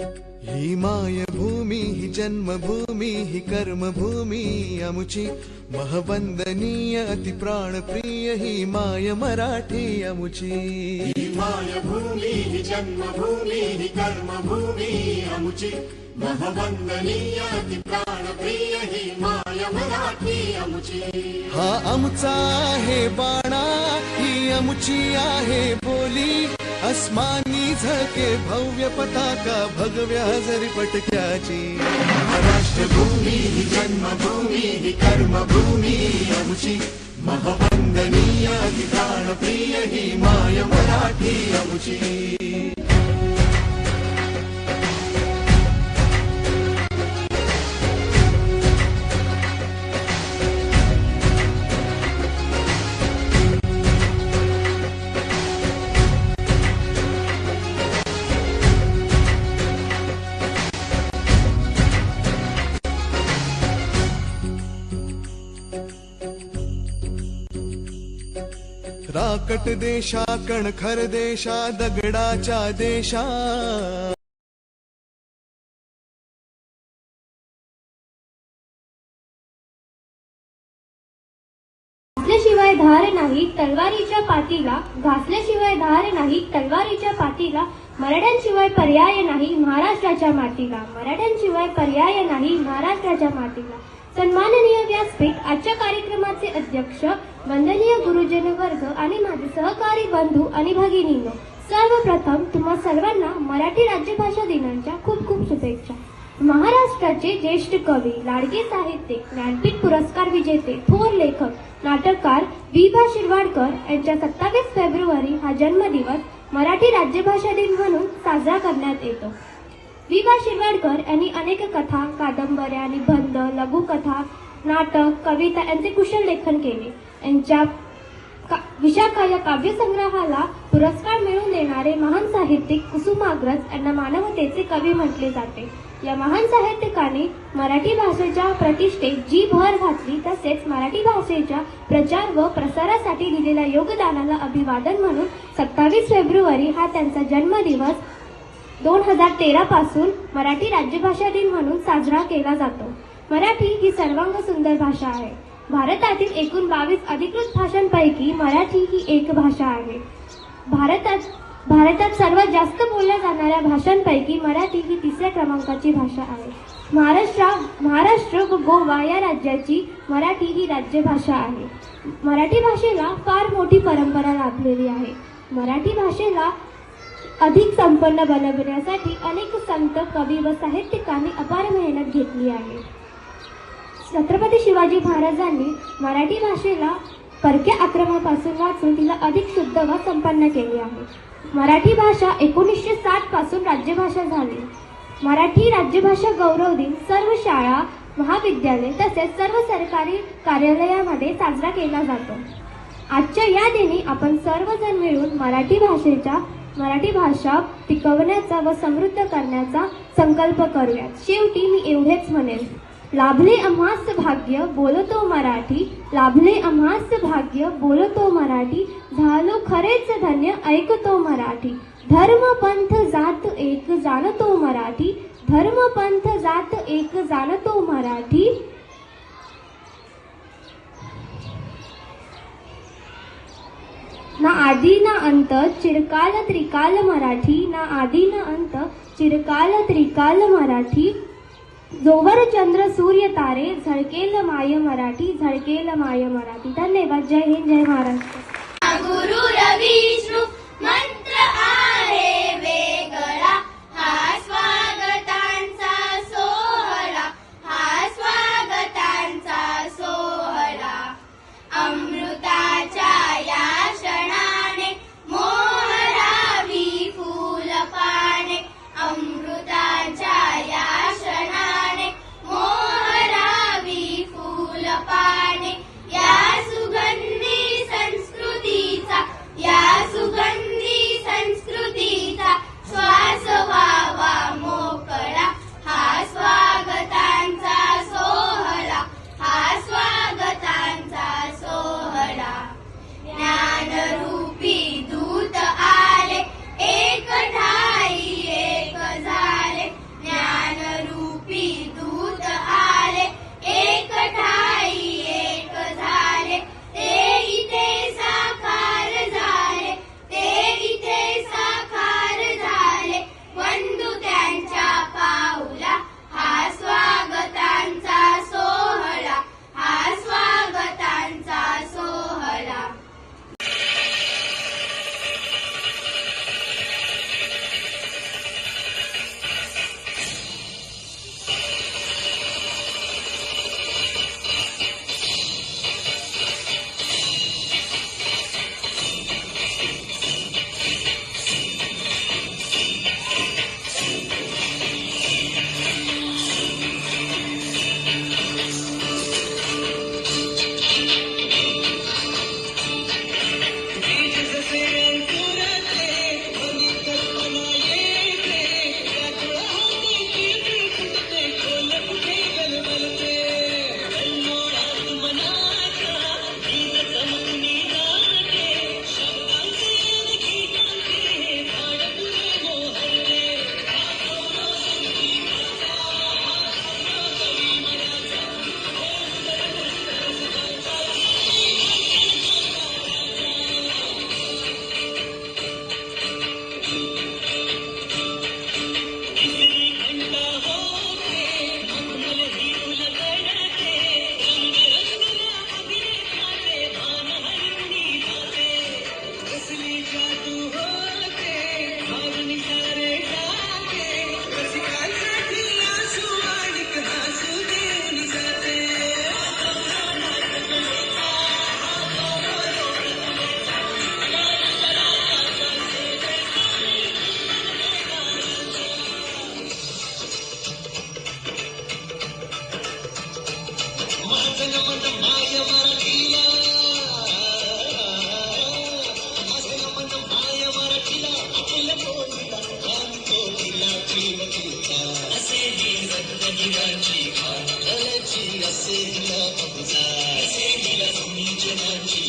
ही मायभूमी ही जन्मभूमी ही कर्मभूमी अमुची महवंदनीय अति प्राणप्रिय ही माय मराठी अमुची. मायभूमी हि जन्मभूमी हि कर्मभूमी अमुची महवंदनीय अति प्राणप्रिय हि माय मराठी अमुची. हा आमचा आहे बाणा ही अमुची आहे बोली अस्मानी भव्य पताका भगव्या जरी पटक्याची। राष्ट्रभूमी हि जन्मभूमी हि कर्मभूमी अमुची। महवंदनीय अति प्राणप्रिय हि माय मराठी अमुची राकट देशा कणखर देशा दगडाच्या देशा. घासल्याशिवाय धार नाही तलवारीच्या पाठीला घासल्याशिवाय धार नाही तलवारीच्या पाठीला मराठ्यांशिवाय पर्याय नाही महाराष्ट्राच्या मातीला. मराठ्यांशिवाय पर्याय नाही महाराष्ट्राच्या मातीला. सन्माननीय व्यासपीठ आजच्या कार्यक्रमाचे अध्यक्ष वंदनीय गुरुजन वर्ग आणि माझे सहकारी बंधू आणि भगिनीनो सर्वप्रथम तुम्हा सर्वांना मराठी राज्यभाषा दिनाच्या खूप खूप शुभेच्छा. महाराष्ट्राचे ज्येष्ठ कवी लाडके साहित्यिक ज्ञानपीठ पुरस्कार विजेते थोर लेखक नाटककार वि भा शिरवाडकर यांच्या सत्तावीस फेब्रुवारी हा जन्मदिवस मराठी राज्यभाषा दिन म्हणून साजरा करण्यात येतो. वि भा शिरवाडकर यांनी अनेक कथा कादंबऱ्या निबंध लघुकथा नाटक कविता यांचे कुशल लेखन केले. यांच्या का- विशाखा या काव्यसंग्रहाला पुरस्कार मिळवून देणारे महान साहित्यिक कुसुमाग्रज यांना मानवतेचे कवी म्हटले जाते. या महान साहित्यिकाने मराठी भाषेच्या प्रतिष्ठेत जी भर घातली तसेच मराठी भाषेच्या प्रचार व प्रसारासाठी दिलेल्या योगदानाला अभिवादन म्हणून सत्तावीस फेब्रुवारी हा त्यांचा जन्मदिवस दोन हजार तेरा पासून मराठी राज्यभाषा दिन म्हणून साजरा केला जातो. मराठी ही सर्वांग सुंदर भाषा आहे. भारतातील एकूण बावीस अधिकृत भाषांपैकी मराठी ही एक भाषा आहे. भारतात भारतात सर्वात जास्त बोलल्या जाणाऱ्या भाषांपैकी मराठी ही तिसऱ्या क्रमांकाची भाषा आहे. महाराष्ट्र महाराष्ट्र व गोवा या राज्याची मराठी ही राज्यभाषा आहे. मराठी भाषेला फार मोठी परंपरा लाभलेली आहे. मराठी भाषेला अधिक संपन्न बनवण्यासाठी अनेक संत कवी व साहित्यिकांनी अपार मेहनत घेतली आहे. छत्रपती शिवाजी महाराजांनी मराठी भाषेला परक्या आक्रमापासून वाचून तिला अधिक शुद्ध व संपन्न केले आहे. मराठी भाषा एकोणीसशे साठपासून राज्यभाषा झाली. मराठी राज्यभाषा गौरव दिन सर्व शाळा महाविद्यालय तसेच सर्व सरकारी कार्यालयामध्ये साजरा केला जातो. आजच्या या दिनी आपण सर्वजण मिळून मराठी भाषेच्या मराठी भाषा टिकवण्याचा व समृद्ध करण्याचा संकल्प करूयात. शेवटी मी एवढेच म्हणेन. लाभले आम्हास भाग्य बोलतो मराठी. लाभले आम्हास भाग्य बोलतो मराठी. झालो खरेच धन्य ऐकतो मराठी. धर्म पंथ जात एक जाणतो मराठी. धर्म पंथ जात एक जाणतो मराठी. ना आदी ना अंत चिरकाल त्रिकाल मराठी. ना आदी ना अंत चिरकाल त्रिकाल मराठी. जोवर चंद्र सूर्य तारे झळकेल माय मराठी झळकेल माय मराठी. धन्यवाद. जय हिंद जय महाराष्ट्र. गुरु रविष्णू Thank you.